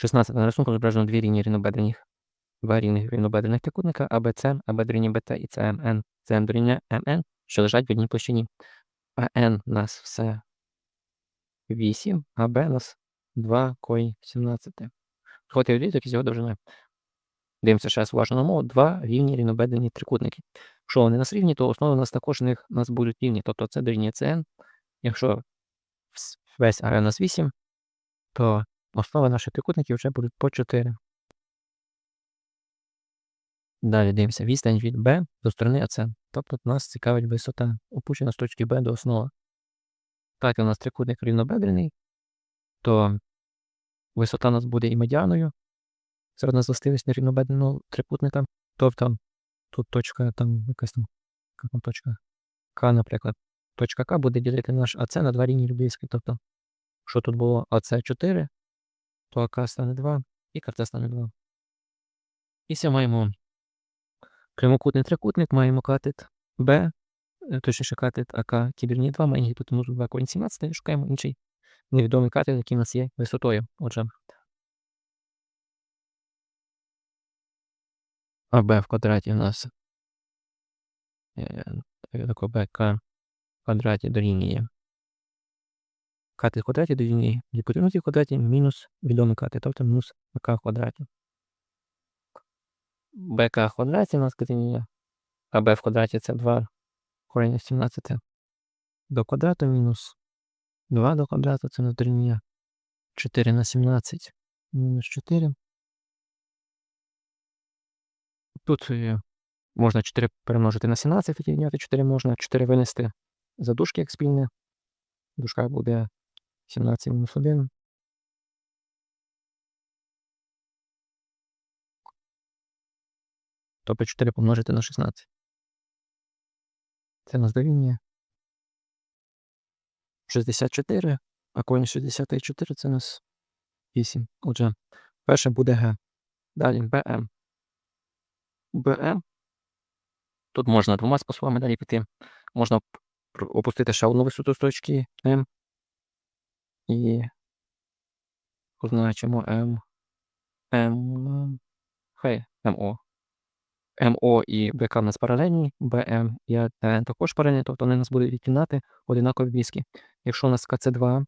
16 на рисунку зображено дві рівні рівнобедрених, два рівних рівнобедрених трикутника АБЦ, АБ БТ і ЦМН, ЦМ дорівнює МН, що лежать в одній площині. АН у нас все 8, а Б у нас 2 кой 17. Проти відрізок із його довжиною. Дивимося ще раз уважно на мову. Два рівні рівнобедрені трикутники. Якщо вони у нас рівні, то основи у нас також у нас будуть рівні. Тобто це дорівнює ЦН. Якщо весь АР у нас 8, то основи наших трикутників вже будуть по 4. Далі дивимося відстань від Б до сторони АЦ. Тобто нас цікавить висота опущена з точки Б до основи. Так, як у нас трикутник рівнобедрений, то висота у нас буде і медіаною серед нас властивість нерівнобедреного трикутника. Тобто тут точка, там якась там, яка там точка К, наприклад. Точка К буде ділити наш АЦ на два рівні любійські. Тобто, що тут було АЦ 4, то АК стане 2 і КТ стане 2. І все маємо прямокутний трикутник, маємо катет Б, е, точніше катет АК кіберні 2, має гіпотенузу 2 корінь 17, шукаємо інший невідомий катет, який у нас є висотою. Отже, АБ в квадраті у нас е, БК в квадраті дорівнює катет в квадраті дорівнює гіпотенузі в квадраті мінус відомий катет, тобто мінус АК в квадраті. БК в квадраті у нас дорівнює АБ в квадраті це 2 корінь 17 до квадрату мінус 2 до квадрату це дорівнює 4 на 17 мінус 4. Тут е, можна 4 перемножити на 17, відняти 4 можна, 4 винести за дужки як спільне. В дужках буде 17 мінус 1. Тобто 4 помножити на 16. Це нас дорівнює 64, а корінь 64 це у нас 8. Отже, перше буде Г. Далі БМ. БМ. Тут можна двома способами далі піти. Можна опустити ще одну висоту з точки М. І позначимо М. М. Хай МО. МО і БК в нас паралельні, БМ і АТН також паралельні, тобто вони нас будуть відтінати одинакові віскі. Якщо у нас КЦ2,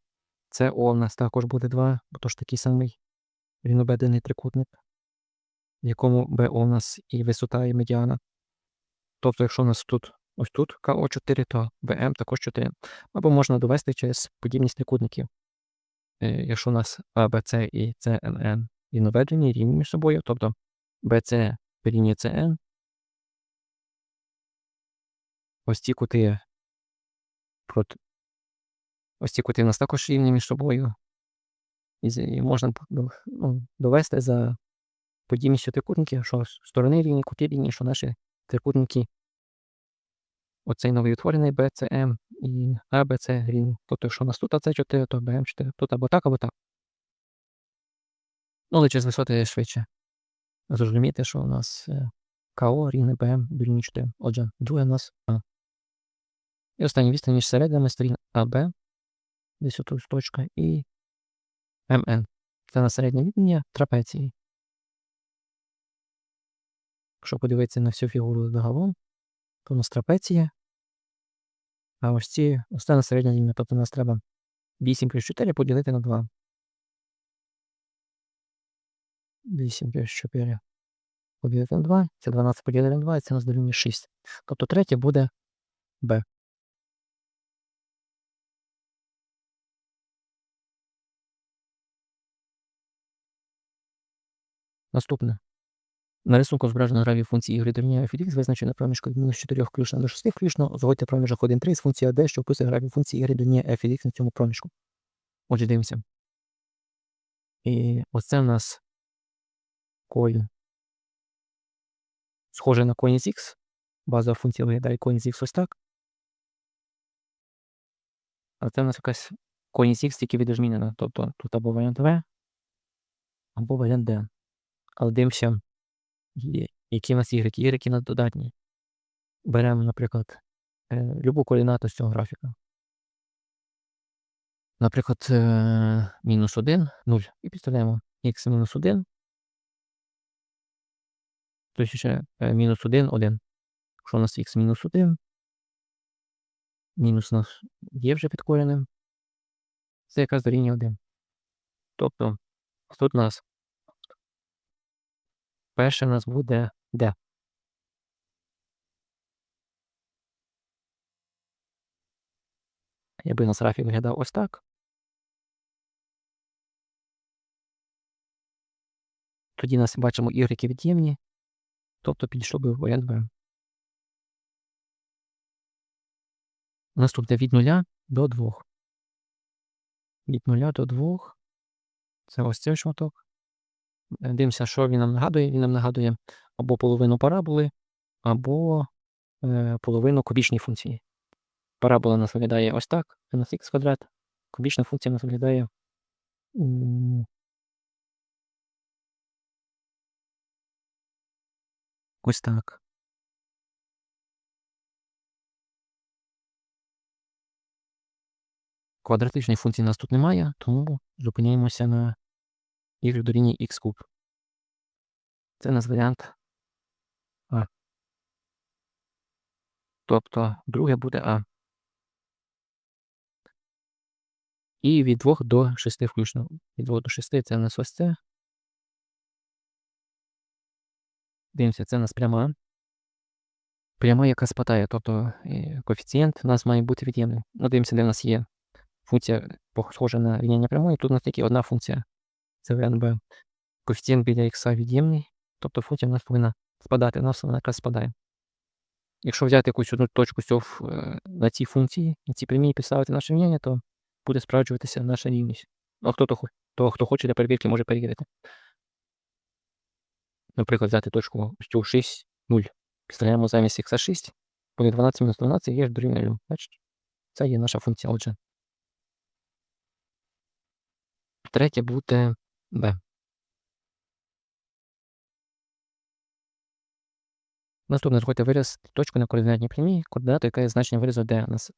СО у нас також буде 2, бо то ж такий самий рівнобедрений трикутник, в якому БО у нас і висота, і медіана. Тобто, якщо у нас тут ось тут КО4, то БМ також 4. Або можна довести через подібність трикутників. Е, Якщо у нас АБЦ і ЦМН рівнобедрені, рівні між собою, тобто БЦ дорівнює ЦН. Ось ці кути прот... Ось ці кути у нас також рівні між собою. І, і можна ну, довести за подібністю трикутників, що сторони рівні, кути рівні, що наші трикутники, оцей новий утворений BCM і ABC рівні. Тобто, якщо у нас тут AC4, то BM4, тут або так, або так. Ну, але через висоти швидше. Зрозуміти, що у нас е, КО рівне БМ дорівнює 4. Отже, друге у нас А. І остання відстань між серединами сторін АБ, десь тут точка, і МН. Це на середня лінія трапеції. Якщо подивитися на всю фігуру загалом, то у нас трапеція. А ось ці остання середня лінія, тобто нас треба 8 плюс 4 поділити на 2. 8 плюс 4 поділити на 2, це 12 поділити на 2, і це нас дорівнює 6. Тобто третє буде Б. Наступне. На рисунку зображено граві функції y дорівнює f від x, визначено проміжку від мінус 4 включно до 6 включно. Зводьте проміжок 1,3 з функції d, що описує граві функції y дорівнює f від x на цьому проміжку. Отже, дивимося. І оце в нас коін. Схоже на коін з x. Базова функція виглядає коін з x ось так. А це в нас якась коін з x тільки відозмінена. Тобто тут або варіант v, або варіант d. Але дивимося, які в нас y у нас додатні. Беремо, наприклад, е, любу координату з цього графіка. Наприклад, е, мінус 1, 0. І підставляємо х мінус 1. Тобто ще е, мінус 1, 1. Якщо у нас х мінус 1, мінус у нас є вже під коренем, це якраз дорівнює 1. Тобто тут у нас перше у нас буде d. Якби у нас графік виглядав ось так. Тоді нас бачимо ігреки від'ємні, тобто підійшло би варіант Б. Наступне від 0 до 2. Від 0 до 2. Це ось цей шматок. Дивимося, що він нам нагадує. Він нам нагадує або половину параболи, або е, половину кубічної функції. Парабола нас виглядає ось так, на х квадрат. Кубічна функція нас виглядає. Ось так. Квадратичної функції у нас тут немає, тому зупиняємося на y дорівнює х куб. Це у нас варіант А. Тобто друге буде А. І від 2 до 6 включно. Від 2 до 6 це у нас ось це. Дивимося, це у нас пряма. Пряма, яка спадає, тобто е, коефіцієнт у нас має бути від'ємним. Ну, дивимося, де в нас є функція схожа на рівняння прямої. Тут у нас тільки одна функція. Це варіант Б. Коефіцієнт біля х від'ємний, тобто функція в нас повинна спадати. У нас вона якраз спадає. Якщо взяти якусь одну точку е, на цій функції, на цій прямій підставити наше рівняння, то буде справджуватися наша рівність. Ну, хто то, то, хто хоче для перевірки, може перевірити. Наприклад, взяти точку цю 6, 0. Підставляємо замість х 6, буде 12 мінус 12 є ж дорівнює 0. Бачите? Це є наша функція, отже. Третє буде b. Наступне зробити вираз точку на координатній прямій, координату, яка значення виразу d у нас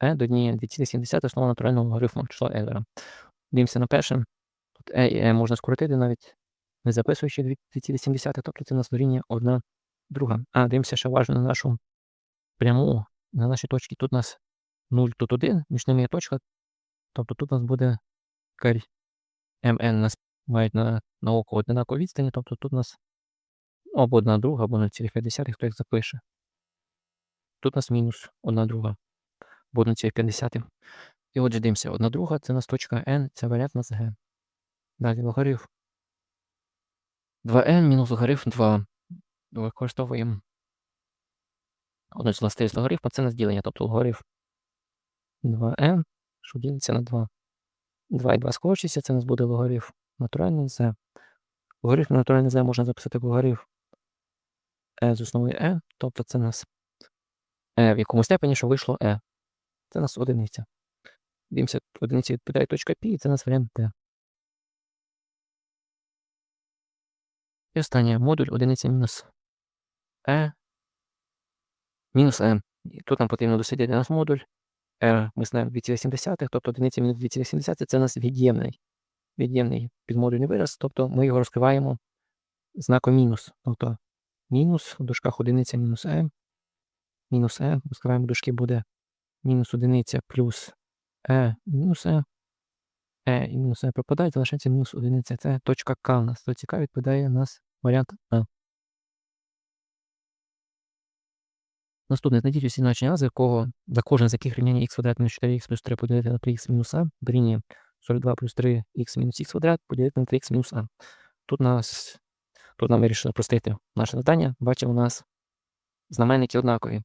e дорівнює 2,7 основа натурального логарифму числа Ейлера. Дивимося на перше. Тут e і e можна скоротити навіть не записуючи 2,7, тобто це у нас дорівнює 1 друга. А, дивимося ще уважно на нашу пряму, на наші точки. Тут у нас 0, тут 1, між ними є точка. Тобто тут у нас буде карь МН нас мають на, на око однакові відстані, тобто тут у нас або одна друга, або 0,5, хто їх запише. Тут у нас мінус одна друга, або 0,5. І отже, дивимося, одна друга це у нас точка N, це варіант нас Г. Далі логарифм. 2n мінус логарифм 2. Використовуємо одну з властивість логарифму, це у нас ділення, тобто логарифм 2n, що ділиться на 2. 2 і 2 скорочується, це у нас буде логарифм натуральний z. Логарифм натуральний z можна записати як логарифм e з основою e, тобто це у нас e в якому степені, що вийшло e. Це у нас одиниця. Дивимося, одиниці відповідає точка π, і це у нас варіант t. І останнє модуль одиниця мінус e мінус m. І тут нам потрібно дослідити наш модуль. Ми знаємо 2,7, тобто одиниця мінус 2,7 це у нас від'ємний. Від'ємний підмодульний вираз, тобто ми його розкриваємо знаком мінус. Тобто мінус в дужках одиниця мінус m, мінус e, розкриваємо дужки буде мінус одиниця плюс e мінус e, e і мінус e пропадають, залишається мінус одиниця. Це точка К у нас. То цікаво відповідає у нас варіант А. Наступне знайдіть усі значення А, за якого за кожне з яких рівняння х квадрат мінус 4х плюс 3 поділити на 3х мінус а дорівнює 42 плюс 3х мінус х квадрат поділити на 3х мінус а. Тут нас тут нам вирішили простити наше завдання. Бачимо, у нас знаменники однакові.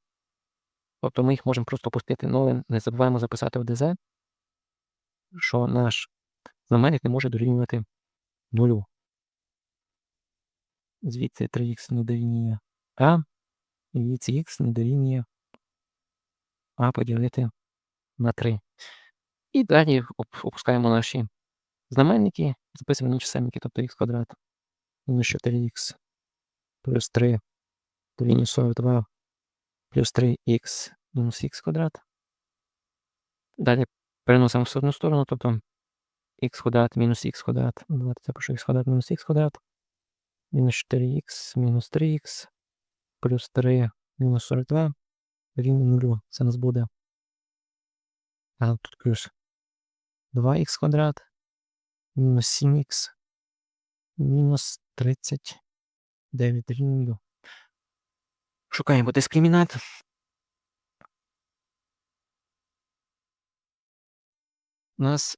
Тобто ми їх можемо просто пустити, але не забуваємо записати в ДЗ, що наш знаменник не може дорівнювати нулю. Звідси 3х не дорівнює а, і звідси х не дорівнює а поділити на 3. І далі опускаємо наші знаменники, записуємо на чисельники, тобто х квадрат мінус 4х плюс 3 дорівнює 42 плюс 3х мінус х квадрат. Далі переносимо в одну сторону, тобто х квадрат мінус х квадрат. Давайте запишу х квадрат мінус х квадрат. Мінус 4х мінус 3х плюс 3 мінус 42 рівно 0. Це у нас буде. А тут плюс 2х квадрат мінус 7х мінус 39 рівно 0. Шукаємо дискримінант. У нас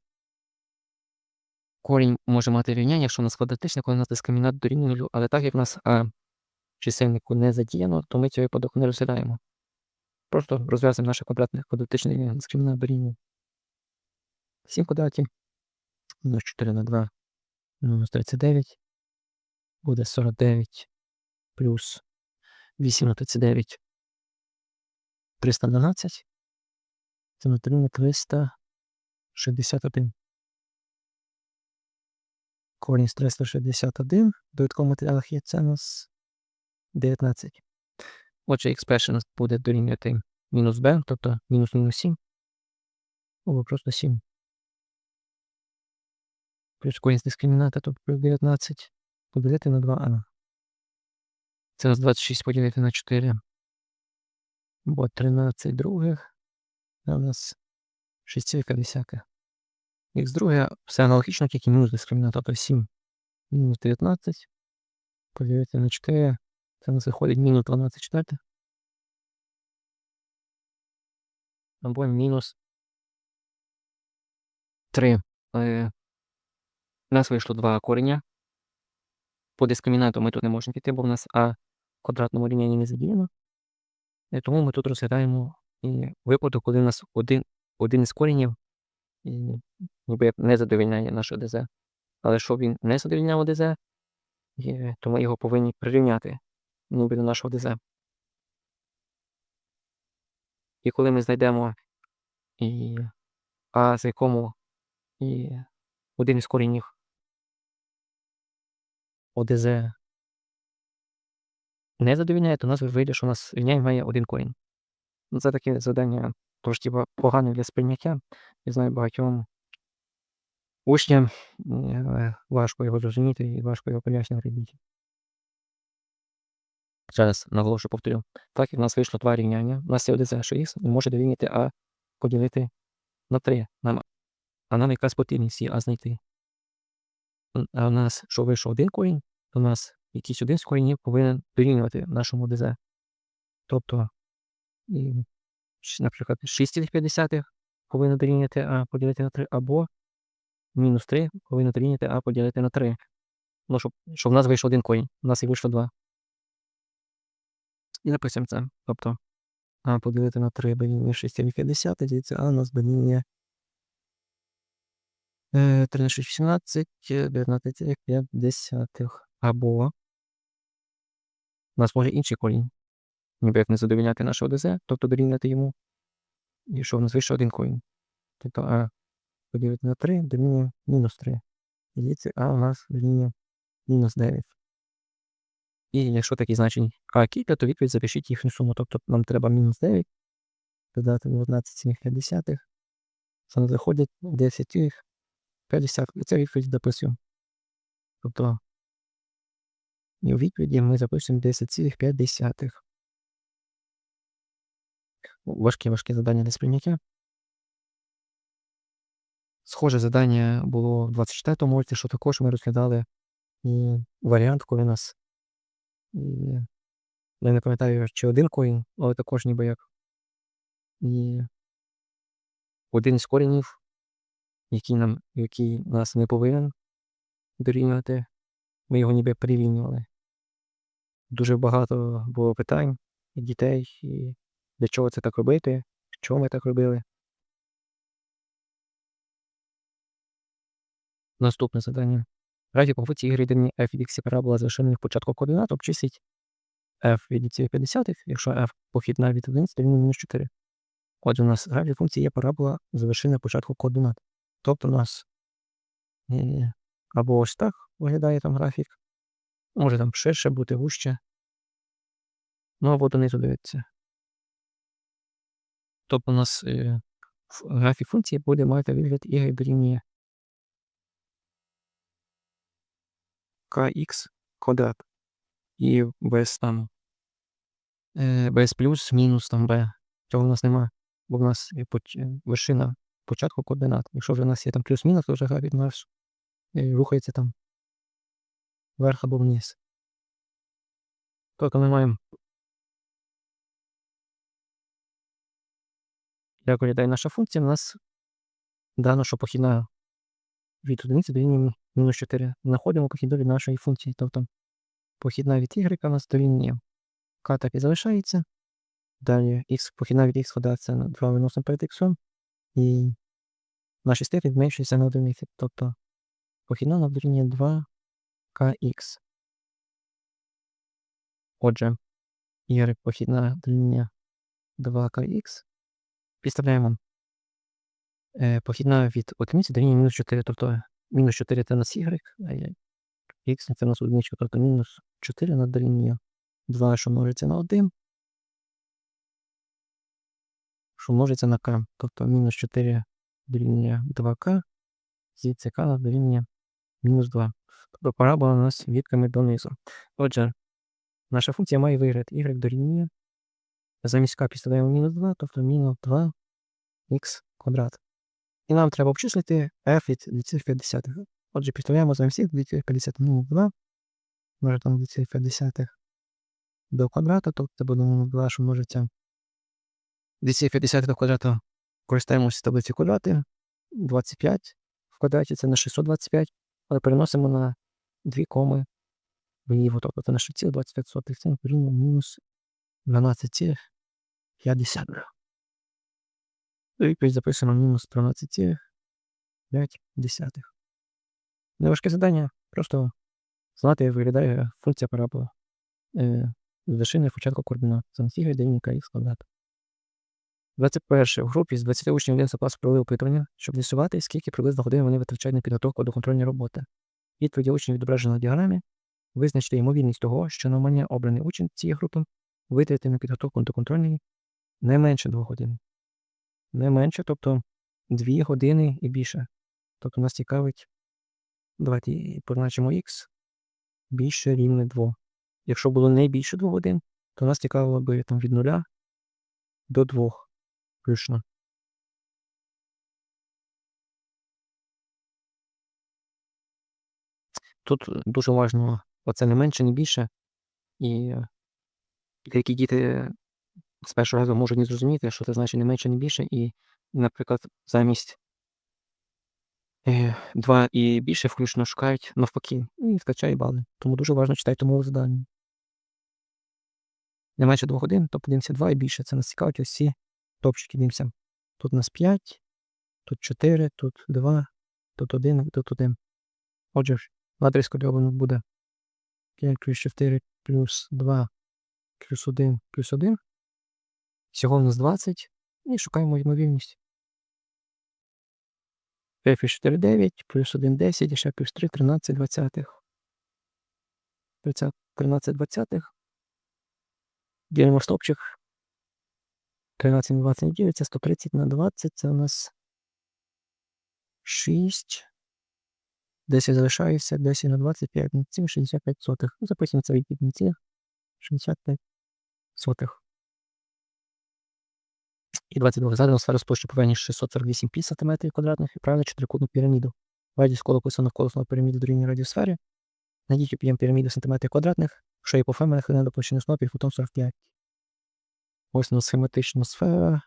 корінь може мати рівняння, якщо у нас квадратичне, коли у нас дискримінант дорівнює нулю, але так як в нас а, чисельнику не задіяно, то ми цього випадок не розглядаємо. Просто розв'язуємо наше квадратне квадратичне. Дискримінант дорівнює 7 квадратів. Мінус 4 на 2. Мінус 39. Буде 49 плюс 8 на 39. 312. Це на 3 на 361. Корінь з 361. В додаткових матеріалах є це у нас 19. Отже, у нас буде дорівнювати мінус b, тобто мінус мінус 7. Або просто 7. Плюс корінь дискриміната, тобто плюс 19. Поділити на 2а. Це у нас 26 поділити на 4. Бо 13 других. Це у нас 6,5. Х друге все аналогічно, і мінус дискримінат, тобто 7 мінус 19. Поділити на 4. Це нас виходить мінус 12 четвертих. Або мінус 3. Е, у нас вийшло два кореня. По дискримінату ми тут не можемо піти, бо в нас А в квадратному рівнянні не задіяно. І тому ми тут розглядаємо і випадок, коли у нас один, один із коренів і, ніби не задовільняє наше ДЗ. Але щоб він не задовільняв ДЗ, і, то ми його повинні прирівняти ніби до нашого ДЗ. І коли ми знайдемо і А, з якому і один із коренів ОДЗ не задовільняє, то нас вийде, що у нас рівняння має один корінь. Ну, Це таке завдання трошки погане для сприйняття. Я знаю багатьом учням е, важко його зрозуміти і важко його пояснювати дітям. Зараз наголошу повторю. Так як в нас вийшло два рівняння, у нас є ОДЗ, що х може дорівняти А поділити на 3. Нам, а нам якраз потрібність ці А знайти. А у нас, що вийшов один корінь, то у нас якийсь один з корінів повинен дорівнювати нашому ДЗ. Тобто, наприклад, 6,5 повинно дорівняти А поділити на 3, або мінус 3 повинно дорівняти А поділити на 3. Ну, щоб, щоб в нас вийшов один корінь, у нас і вийшло 2. І написуємо це. Тобто А поділити на 3 дорівнює 6,5, ділиться А у нас дорівнює е, 3 на 6, 18, 19,5. Або у нас може інший корінь. Ніби як не задовільняти наше ОДЗ, тобто дорівняти йому. І що в нас вийшов один корінь. Тобто А поділити на 3 дорівнює мінус 3. І дивіться, А у нас дорівнює мінус 9. І якщо такі значення А кілька, то відповідь запишіть їхню суму. Тобто нам треба мінус 9 додати 12,5. Це нас виходить 10,50. І це відповідь записуємо. Тобто і у відповіді ми запишемо 10,5. Важке важке завдання для сприйняття. Схоже завдання було в 24-му році, що також ми розглядали варіант, коли нас і, я не пам'ятаю, чи один коін, але також ніби як. І один з коренів, який нам, який нас не повинен дорівнювати, ми його ніби прирівнювали. Дуже багато було питань від дітей, і для чого це так робити, чого ми так робили. Наступне завдання. Графіком функції y рівня f від x парабола з початку координат обчисліть f від 2,5, якщо f похідна від 1 дорівнює мінус 4. Отже, у нас графік функції є парабола з вершиною початку координат. Тобто у нас е, або ось так виглядає там графік, може там ширше бути, вужче. Ну або донизу дивитися. Тобто у нас е, графік функції буде мати вигляд y дорівнює 2kx квадрат. І без там е, без плюс, мінус там b. Цього в нас нема, бо в нас є поч- е, вершина початку координат. Якщо вже в нас є там плюс-мінус, то вже графік наш е, рухається там вверх або вниз. Тобто ми маємо як виглядає наша функція, у нас дано, що похідна від одиниці дорівнює мінус 4. Знаходимо похідну від нашої функції. Тобто похідна від y у нас дорівнює k так і залишається. Далі x, похідна від x це на 2 виносимо перед x. І наші степень зменшується на одиниці. Тобто похідна нам дорівнює 2kx. Отже, y похідна дорівнює 2kx. Підставляємо похідна від одиниці дорівнює мінус 4, тобто мінус 4 це у нас y, а x це у нас одиничка, тобто мінус 4 на дорівнює 2, що множиться на 1, що множиться на k, тобто мінус 4 дорівнює 2k, звідси k на дорівнює мінус 2. Тобто парабола у нас відками донизу. Отже, наша функція має вигляд y дорівнює замість k підставляємо мінус 2, тобто мінус 2 х квадрат. І нам треба обчислити f від 250. Отже, підставляємо замість всіх 250 мінус 2, може там 250 до квадрата, тобто це буде мінус 2, що множиться 250 до квадрата. Користаємося таблиці квадрати. 25 в квадраті це на 625, але переносимо на 2 коми вліво, тобто це на 6,25, це мінус 12,50. І відповідь записано мінус 13,5. Неважке завдання, просто знати, як виглядає функція парабола е, з вершини початку координат. Настільки дорівнює х квадрат. 21. В групі з 20 учнів 11 класу провели опитування, щоб з'ясувати, скільки приблизно годин вони витрачають на підготовку до контрольної роботи. Відповіді учнів відображено на діаграмі. Визначте ймовірність того, що навмання обраний учень цієї групи витратив на підготовку до контрольної не менше 2 годин. Не менше, тобто 2 години і більше. Тобто нас цікавить, давайте позначимо х більше рівне 2. Якщо було не більше 2 годин, то нас цікавило би там від 0 до 2 включно. Тут дуже важливо оце не менше, не більше. І деякі діти з першого разу можуть не зрозуміти, що це значить не менше, не більше, і, наприклад, замість 2 і більше включно шукають навпаки і втрачають бали. Тому дуже важливо читати умови завдання. Не менше 2 годин, то подивимося 2 і більше. Це нас цікавить ось топчики дивимося. Тут нас 5, тут 4, тут 2, тут 1, тут 1. Отже, адрес кодований буде 5 плюс 4 плюс 2 плюс 1 плюс 1. Всього в нас 20. І шукаємо ймовірність. 5 плюс 4 9, плюс 1 10, і ще плюс 3 13 двадцятих. 13 двадцятих. Ділимо стопчик. 13 на 20 ділиться, 130 на 20, це у нас 6. 10 залишається, 10 на 25, на цілих 65 сотих. Записуємо це відповідь на 65 сотих. І 22 задано сферу з площі поверхні 648 пі см квадратних і правильно чотирикутну піраміду. Радіус кола описано колесного піраміди дорівнює радіосфері. Найдіть об'єм піраміди сантиметрів квадратних, що є по фемі нахилена до площини снопів фотон 45. Ось у нас схематична сфера.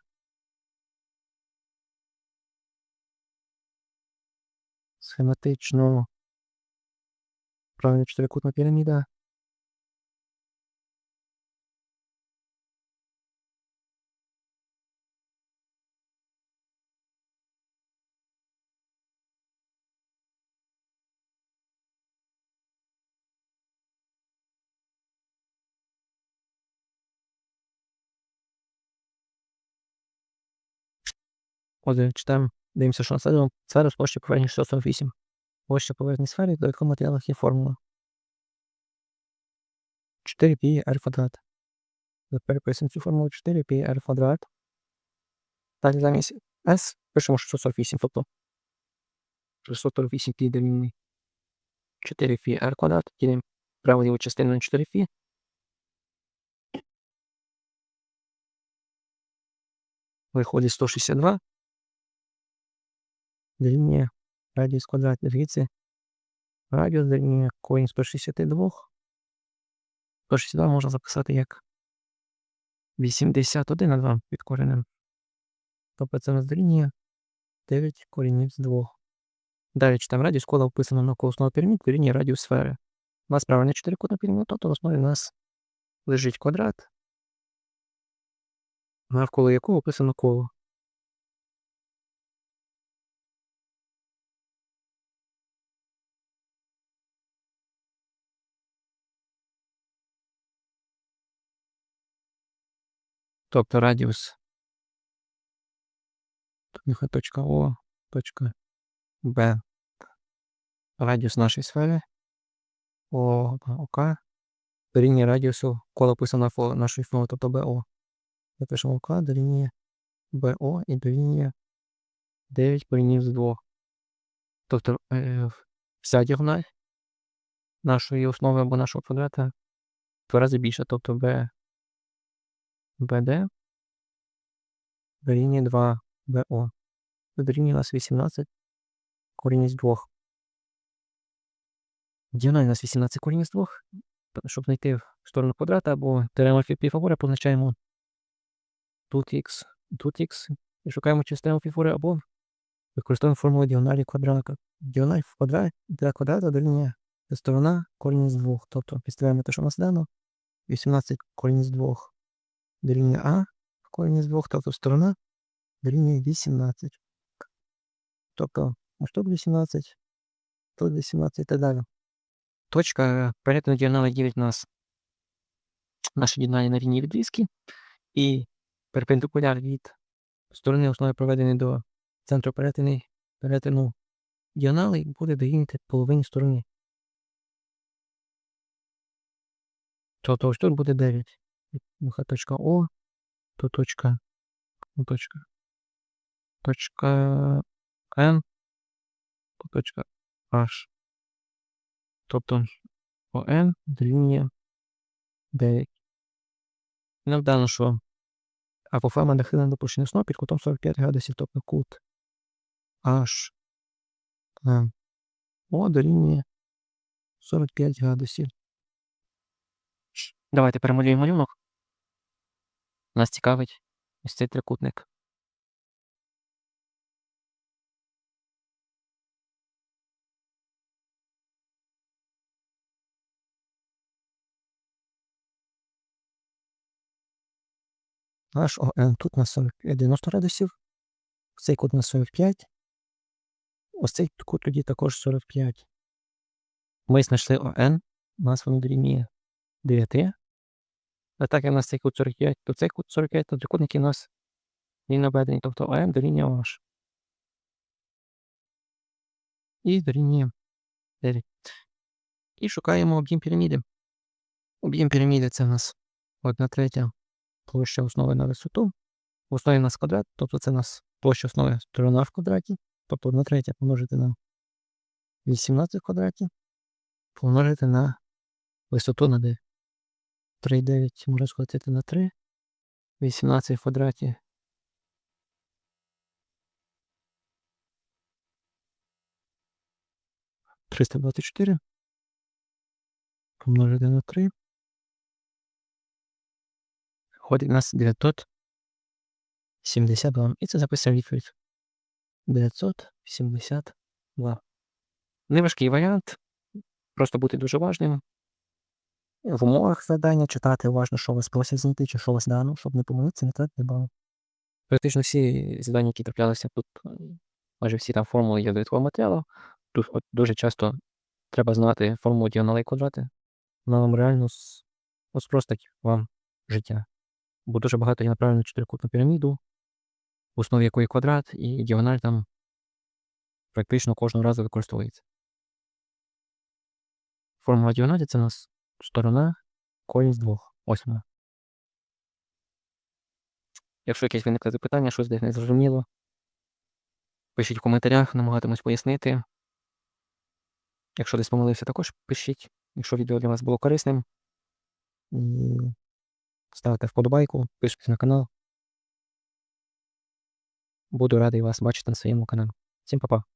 Схематично. Правильно чотирикутна піраміда. Отже, читаємо, дивимося, що наслідуємо сфера з площі поверхні 648. Площа поверхні сфери, до якого матеріалах є формула. 4 π r квадрат. Переписуємо цю формулу 4 π r квадрат. Далі замість S пишемо 648, тобто 648 π дорівнює 4 фі r квадрат, ділимо праву ліву частину на 4 фі. Виходить 162. Дорівнює радіус квадрат. Дивіться. Радіус дорівнює корінь 162. 162 можна записати як 81 на 2 під коренем. Тобто це у нас дорівнює 9 корінів з 2. Далі читаємо радіус кола вписано навколо основи пірамід, дорівнює радіус сфери. У нас правильно чотирикутна піраміда, тобто в основі у нас лежить квадрат, навколо якого вписано коло. Тобто радіус нехай точка О, точка Б. Радіус нашої сфери О, ОК дорівнює радіусу кола описано нашої форми, тобто БО. Запишемо ОК дорівнює БО і дорівнює 9 корінів з 2. Тобто е, вся діагональ нашої основи або нашого квадрата в два рази більше, тобто Б БД дорівнює 2 БО. Дорівнює у нас 18 корінь з 2. Діагональ у нас 18 корінь з 2. Щоб знайти в сторону квадрата або теорему Піфагора, позначаємо тут х, тут х і шукаємо частину Піфагора або використовуємо формулу діагоналі квадрата. Діагональ в квадрат для квадрата дорівнює сторона корінь з 2. Тобто підставляємо те, що у нас дано. 18 корінь з 2 дорівнює А корінь з 2, тобто сторона дорівнює 18. Тобто тут 18, тут 18 і так далі. Точка перетину діагонали ділить нас наші діагоналі на рівні відрізки і перпендикуляр від сторони основи проведений до центру перетину, перетину діагонали буде дорівнювати половині сторони. Тобто ось тут буде 9. Точка О, то точка, ну, точка, точка N, то точка H. Тобто ОН дорівнює 9. І нам дано, що апофема нахилена до площини основи під кутом 45 градусів, тобто кут H О дорівнює 45 градусів. Давайте перемалюємо малюнок. Нас цікавить ось цей трикутник. Наш ОН тут на 40, 90 градусів. Цей кут на 45. Ось цей кут тоді також 45. Ми знайшли ОН. У нас воно дорівнює 9. А так як у нас цей кут 45, то цей кут 45, то трикутники у нас рівнобедрений, тобто ОМ дорівнює OH. І дорівнює 9. І шукаємо об'єм піраміди. Об'єм піраміди це у нас 1 третя площа основи на висоту. В основі у нас квадрат, тобто це у нас площа основи сторона в квадраті. Тобто 1 третя помножити на 18 в квадраті, помножити на висоту на 9. 3,9 можна скоротити на 3. 18 в квадраті. Триста двадцять чотири. Помножити на 3. Ходить у нас 972. І це записуємо відповідь. 972. Неважкий варіант. Просто бути дуже важним в умовах задання читати уважно, що вас просять знайти, чи що вас дано, щоб не помилитися, не тратити бал. Практично всі завдання, які траплялися тут, майже всі там формули є до матеріалу. Тут от дуже часто треба знати формулу діагонали і квадрати. Вона вам реально спростить вам життя. Бо дуже багато є направлено на чотирикутну піраміду, в основі якої квадрат, і діагональ там практично кожного разу використовується. Формула діагоналі це у нас сторона корінь з двох. Ось вона. Якщо якесь виникли запитання, щось десь не зрозуміло, пишіть в коментарях, намагатимусь пояснити. Якщо десь помилився, також пишіть. Якщо відео для вас було корисним, ставте вподобайку, пишіть на канал. Буду радий вас бачити на своєму каналі. Всім па-па.